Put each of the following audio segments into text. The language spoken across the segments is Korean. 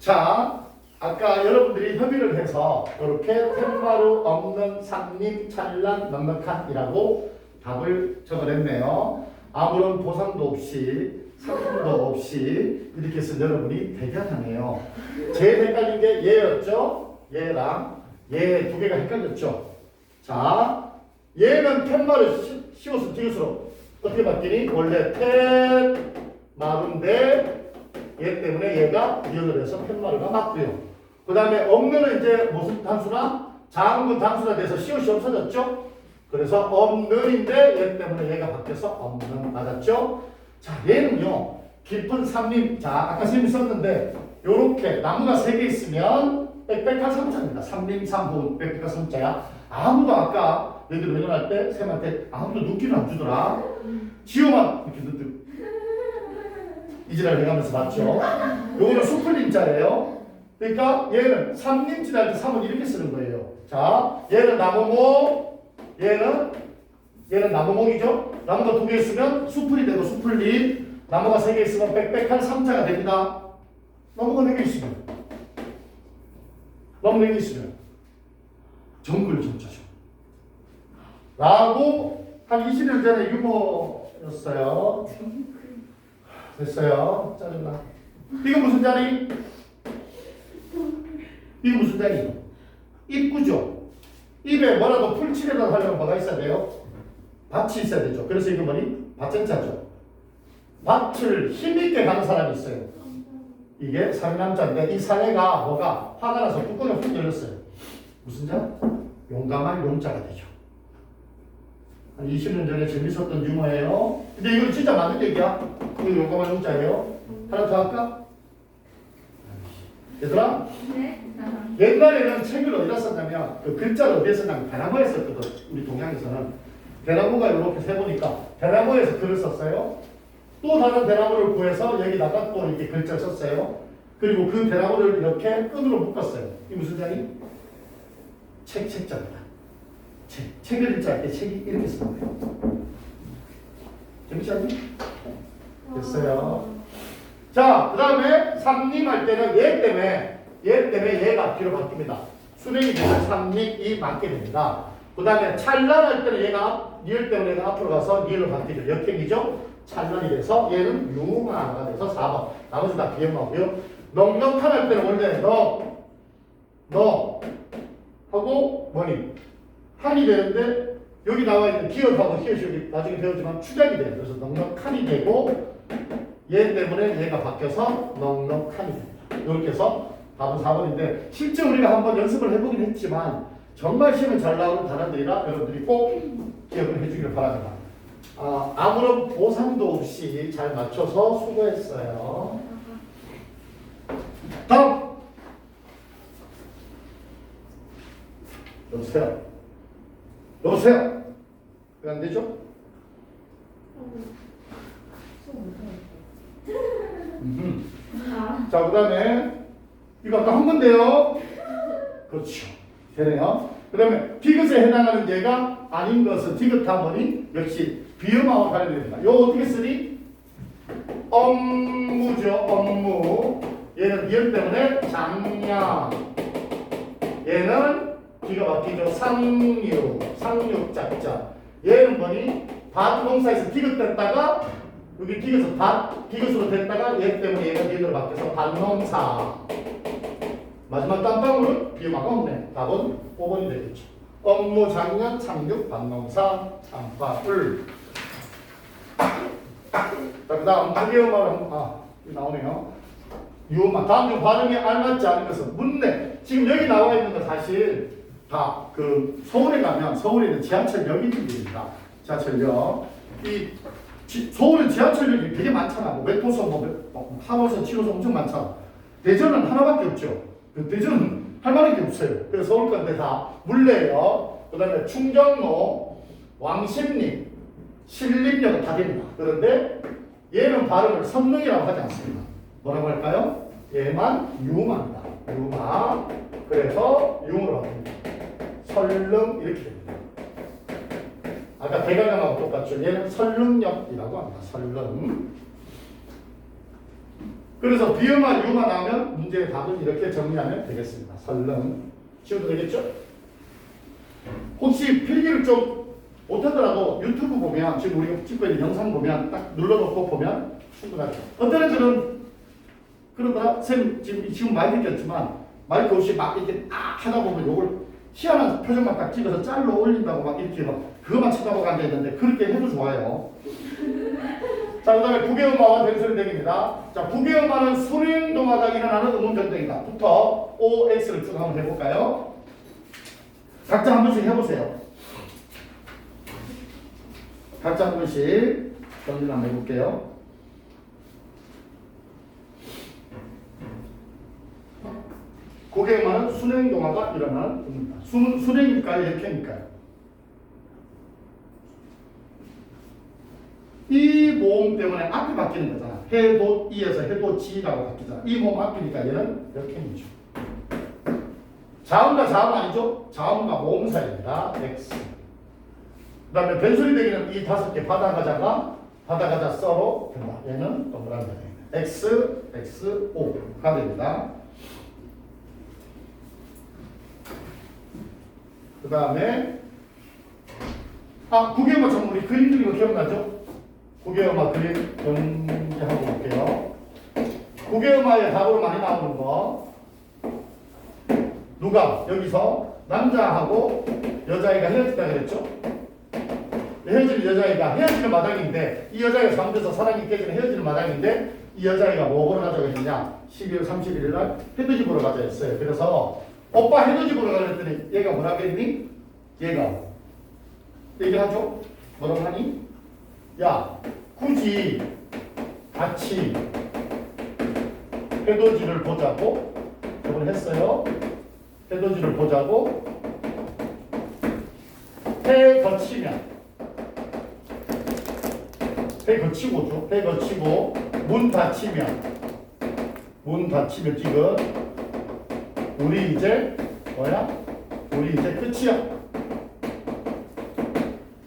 자, 아까 여러분들이 협의를 해서 이렇게 텐마루 없는 산림 찬란 넉넉한이라고 답을 적어냈네요. 아무런 보상도 없이 상품도 없이 이렇게 해서 여러분이 대결하네요. 제일 헷갈린 게 얘였죠? 얘랑 얘 두 개가 헷갈렸죠? 자, 얘는 텐마루 씌- 씌워서 디귿으로 어떻게 바뀌니? 원래 텐마루인데 얘 때문에 얘가 이연을 해서 팻마루가 맞고요. 그 다음에 없는은 이제 무슨 단수나 장군 단수가 돼서 시옷이 없어졌죠. 그래서 없는인데 얘 때문에 얘가 바뀌어서 없는 맞았죠. 자 얘는요 깊은 삼림 자 아까 선생님이 썼는데 요렇게 나무가 세 개 있으면 빽빽한 삼자입니다. 삼림 삼분 빽빽한 삼자야. 아무도 아까 너희들 외전할 때 쌤한테 아무도 눈길을 안 주더라. 지호만 이렇게 눈 이지랄 해가면서 맞죠? 요거는 수풀림자예요. 그러니까 얘는 삼림지 할때 삼은 이렇게 쓰는 거예요. 자, 얘는 나무목, 얘는 얘는 나무목이죠. 나무가 두 개 있으면 수풀이 되고 수풀림, 나무가 세 개 있으면 빽빽한 삼자가 됩니다. 나무가 네 개 있으면, 나무 네 개 있으면 정글 정자죠. 라고 한 20년 전에 유머였어요. 됐어요. 짜증나. 이거 무슨 자리? 이거 무슨 자리? 입구죠. 입에 뭐라도 풀칠이라도 하려면 뭐가 있어야 돼요? 밭이 있어야 되죠. 그래서 이거 뭐니? 밭전자죠. 밭을 힘있게 가는 사람이 있어요. 이게 상남자인데 이 사례가 뭐가 화가 나서 뚜껑이 훅 열렸어요. 무슨 자? 용감한 용자가 되죠. 한 20년 전에 재밌었던 유머예요. 근데 이건 진짜 맞는 얘기야. 이거 용감한 용자예요. 하나 더 할까? 얘들아, 네. 옛날에는 책을 어디다 썼냐면 그 글자를 어디에 썼냐면 대나무에 썼거든. 우리 동양에서는 대나무가 이렇게 세 보니까 대나무에서 글을 썼어요. 또 다른 대나무를 구해서 여기다가 또 이렇게 글자를 썼어요. 그리고 그 대나무를 이렇게 끈으로 묶었어요. 이 무슨 자리? 책 책자입니다. 책 책을 읽자 할때 책이 이렇게 쓰는 거예요. 재밌지? 됐어요. 자, 그 다음에 삼림할 때는 얘 때문에, 얘 때문에 얘가 뒤로 바뀝니다. 수령이 되면 삼림이 맞게 됩니다. 그 다음에 찬란할 때는 얘가, 앞- 니을 때문에 얘가 앞으로 가서 니을로 바뀌죠. 역행이죠? 찬란이 돼서 얘는 유마가 돼서 4번. 나머지 다 비음하고요. 넉넉한 할 때는 원래 너, 너, 하고 뭐니? 한이 되는데 여기 나와 있는 기억하고 히읗이 나중에 배우지만 추작이 돼요. 그래서 넉넉한이 되고 얘 때문에 얘가 바뀌어서 넉넉한이 됩니다. 이렇게 해서 답은 4번인데 실제 우리가 한번 연습을 해보긴 했지만 정말 시험에 잘 나오는 단어들이라 여러분들이 꼭 기억을 해주기를 바랍니다. 아, 아무런 보상도 없이 잘 맞춰서 수고했어요. 다음 여보세요. 여보세요. 왜 안 되죠? 음흠. 자, 그 다음에 이거 아까 한 건데요. 그렇죠. 되네요. 그 다음에 디귿에 해당하는 얘가 아닌 것은 디귿하머니 역시 비음하고 관련됩니다. 요 어떻게 쓰니? 업무죠. 업무. 얘는 비음 때문에 장량. 얘는 기가 막히죠. 상류. 상륙 작자. 얘는 뭐니? 밭 농사에서 디귿됐다가 여기 디귿에서 밭, 디귿으로 됐다가 얘 때문에 얘가 디귿으로 바뀌어서 밭농사. 마지막 땀방울은 아까 없네. 답은 5번이 되겠죠. 업무 장년 착륙 반농사. 자, 그 다음 무비음어는 아, 나오네요. 유마 다음 중 발음이 알맞지 않은 것은 문내. 지금 여기 나와 있는 거 사실 다 그 서울에 가면 서울에 있는 지하철역이 있습니다. 지하철역. 이 지- 서울은 지하철역이 되게 많잖아. 뭐 웹도서, 뭐, 몇- 뭐 하노선, 7호선 엄청 많잖아. 대전은 하나밖에 없죠. 그 대전은 할 만한 게 없어요. 그래서 서울 건데 다 물레역, 그 다음에 충정로, 왕십리, 신림역은 다 됩니다. 그런데 얘는 발음을 선릉이라고 하지 않습니다. 뭐라고 할까요? 얘만 유마입니다. 유마. 그래서 융으로 합니다. 설릉 이렇게 됩니다. 아까 대관령하고 똑같죠. 얘는 설릉역이라고 합니다. 설릉. 그래서 비음만 유만 나오면 문제의 답은 이렇게 정리하면 되겠습니다. 설렁. 지워도 되겠죠? 혹시 필기를 좀 못하더라도 유튜브 보면 지금 우리가 찍고 있는 영상 보면 딱 눌러놓고 보면 충분하죠. 어떤 애들은 그러더라. 쌤 지금 지금 많이 느꼈지만 마이크 없이 막 이렇게 딱 하다 보면 요걸 희한한 표정만 딱 찍어서 짤로 올린다고 막 이렇게 막 그것만 쳐다보고 앉아 있는데 그렇게 해도 좋아요. 자, 그 다음에 부계음마와 den소리 대기입니다. 자, 부계음마는 순행동마다 일어나는 음운 변동이다. 부터 OX를 쭉 한번 해볼까요? 각자 한 번씩 해보세요. 각자 한 번씩 정리를 한번 해볼게요. 고객만은 순행동화가 일어나는 음입니다. 순, 순행일까요? 역행일까요? 이 모음 때문에 앞이 바뀌는 거잖아. 해도 이에서 해도 지라고 바뀌잖아. 이 모음 앞이니까 얘는 역행이죠. 자음과 자음 아니죠? 자음과 모음 사이입니다. X. 그 다음에 변소리 되기는 이 다섯 개 바다가자가 바다가자 써로 된다. 얘는 동그라미. X, X, O가 됩니다. 그 다음에 아 구개음악 참 우리 그림 그리고 기억나죠? 구개음악 그림 연기하고 볼게요. 구개음악의 답으로 많이 나오는 거 누가 여기서 남자하고 여자애가 헤어지다 그랬죠? 헤어지는 여자애가 헤어지는 마당인데 이 여자애가 잘못해서 사랑이 깨지는 헤어지는 마당인데 이 여자애가 뭐 보러 가자고 했느냐 12월 31일 날 보러 가자 했어요 그래서 오빠 해돋이 보러 가자 했더니 얘가 뭐라 그랬니? 얘가 얘기하죠? 뭐라고 하니? 야 굳이 같이 해돋이를 보자고 저번 했어요 해돋이를 보자고 해 거치면 해 거치고죠. 해 거치고 문 닫히면 문 닫히면 지금 우리 이제 뭐야? 우리 이제 끝이야.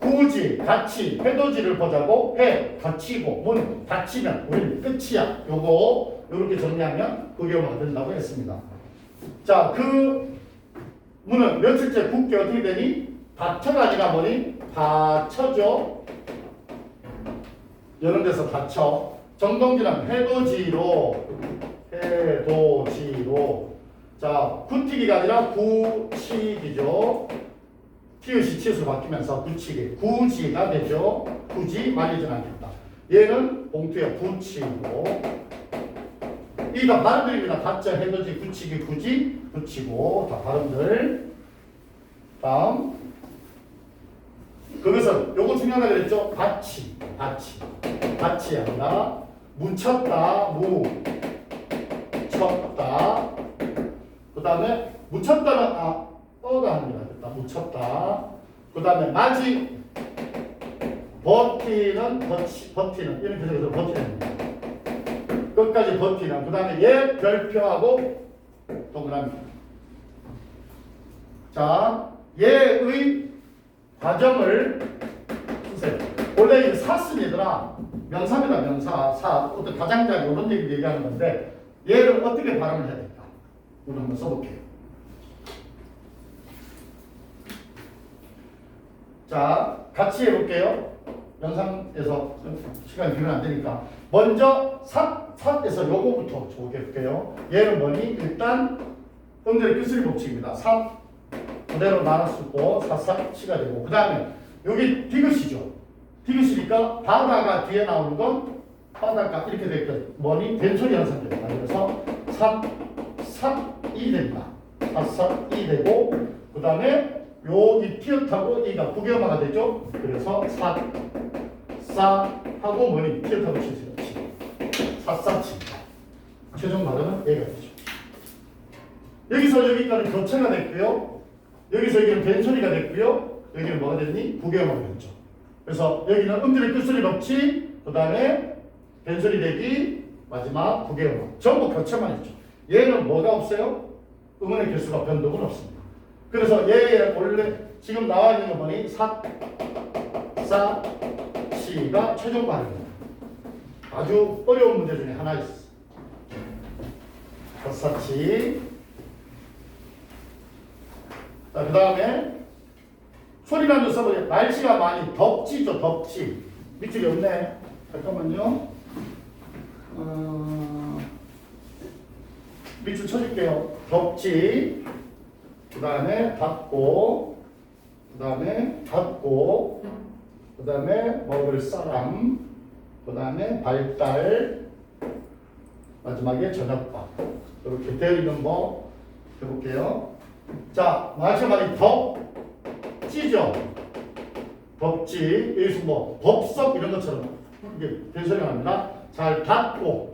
굳이 같이 해돋이를 보자고 해 닫히고 문 닫히면 우리는 끝이야. 요거 이렇게 정리하면 그게 된다고 했습니다. 자, 그 문은 며칠째 굳게 어떻게 되니? 닫혀가 아니라 뭐니? 닫혀져. 이런 데서 닫혀. 정동지는 해돋이로, 해돋이로. 자, 굳히기가 아니라 굳히기죠. 티읕이 치읓으로 바뀌면서 굳히기. 굳이가 되죠. 굳이 말리진 않겠다. 얘는 봉투에 붙이고. 이가 발음들입니다. 닫자, 해돋이, 굳히기, 굳이, 붙이고. 다 발음들. 다음. 거기서 요거 중요하다 그랬죠? 받치, 받치. 받치 아니라 묻혔다, 묻혔다. 그 다음에 묻혔다는 아, 어가 하는 게 낫겠다. 묻혔다. 그 다음에 맞이, 버티는, 버치, 버티는. 이런 표정에서 버티는. 끝까지 버티는. 그 다음에 얘 별표하고 동그라미. 자, 얘의 과정을 쓰세요. 원래 이 사슴이더라. 명사입니다, 명사. 사. 어떤 가장자리 이런 얘기를 얘기하는 건데, 얘를 어떻게 발음을 해야 될 오늘 한번 써볼게요. 자, 같이 해볼게요. 연상에서 시간이 비면 안 되니까. 먼저 삽, 삽에서 요거부터 좋게 볼게요. 얘는 뭐니? 일단 음들의 규수리 법칙입니다. 삽 그대로 나눴었고 사사치가 되고 그 다음에 여기 디귿이죠. 디귿이니까 바다가 뒤에 나오는 건 바다가 이렇게 됐거든. 뭐니? 벤처리 현상입니다. 그래서 삽, 삽 2 됩니다. 아삭 2 되고 그 다음에 여기 피어타고 이가 구경화가 되죠. 그래서 사, 사 하고 뭐니 피어타고 치세요. 사사치 최종 발음은 얘가 되죠. 여기서 여기까지 교체가 됐고요. 여기서 여기는 벤소리가 됐고요. 여기는 뭐가 됐니? 구경화가 됐죠. 그래서 여기는 음들의 끝소리 없이 그 다음에 벤소리 대기 마지막 구경화 전부 교체만 했죠. 얘는 뭐가 없어요? 음원의 개수가 변동은 없습니다. 그래서 얘의 원래 지금 나와 있는 건 뭐니? 사, 사, 시가 최종 발음입니다. 아주 어려운 문제 중에 하나 있어. 넉사치. 자, 그 다음에 소리나는 써보자. 날씨가 많이 덥지죠, 덥지. 밑줄이 없네. 잠깐만요. 어, 밑줄 쳐줄게요. 덥지. 그 다음에 닫고. 그 다음에 닫고. 그 다음에 먹을 사람. 그 다음에 발달. 마지막에 저녁밥. 이렇게 되어 있는 거 해볼게요. 자, 마지막에 덥지죠? 덥지. 여기서 뭐, 덥석 이런 것처럼 이게 변소리가 납니다. 잘 닫고,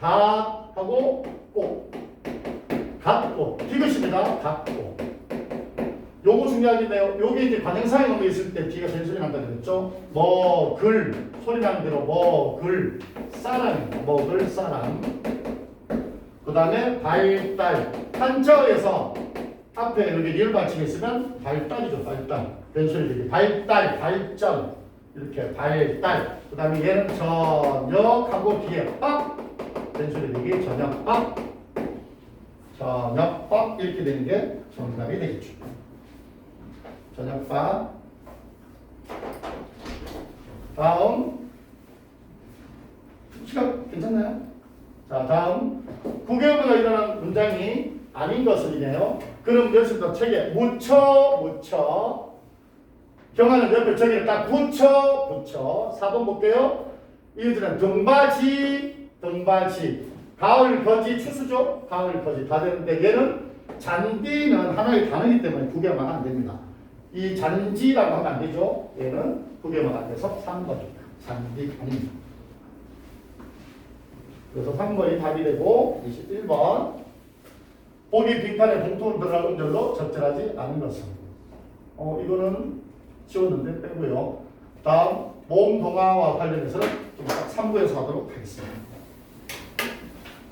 닫 하고, 꼭. 닫고. 이것입니다. 닫고. 요거 중요하긴데요. 요게 이제 관행사에 놓여 있을 때 뒤가 변소리 난다 그랬죠? 먹을. 소리 나는 대로 먹을. 사람. 먹을 사람. 그 다음에 발달. 한자어에서 앞에 이렇게 리을 받침이 있으면 발달이죠, 발달. 변소리. 발달, 발전. 이렇게 발달. 그 다음에 얘는 저녁하고 뒤에 빡. 변소리 되기. 저녁밥. 저녁밥. 이렇게 되는 게 정답이 되겠죠. 저녁밥. 다음. 시간 괜찮나요? 자, 다음. 구개부가 일어난 문장이 아닌 것을이네요. 그럼 여기서부터 책에 묻혀, 묻혀. 경화는 옆에 저기를 딱 붙여, 붙여. 4번 볼게요. 이들은 등받이, 등받이. 가을 거지 추수죠? 가을 거지 다 되는데 얘는 잔디는 하나의 단어이기 때문에 두 개만 안 됩니다. 이 잔지라고 하면 안 되죠? 얘는 두 개만 안 돼서 3번입니다. 잔디 아닙니다. 그래서 3번이 답이 되고 21번 보기 빈칸에 봉투를 들어갈 음절로 적절하지 않은 것은 어 이거는 지웠는데 빼고요. 다음 모음 동화와 관련해서는 좀 3부에서 하도록 하겠습니다.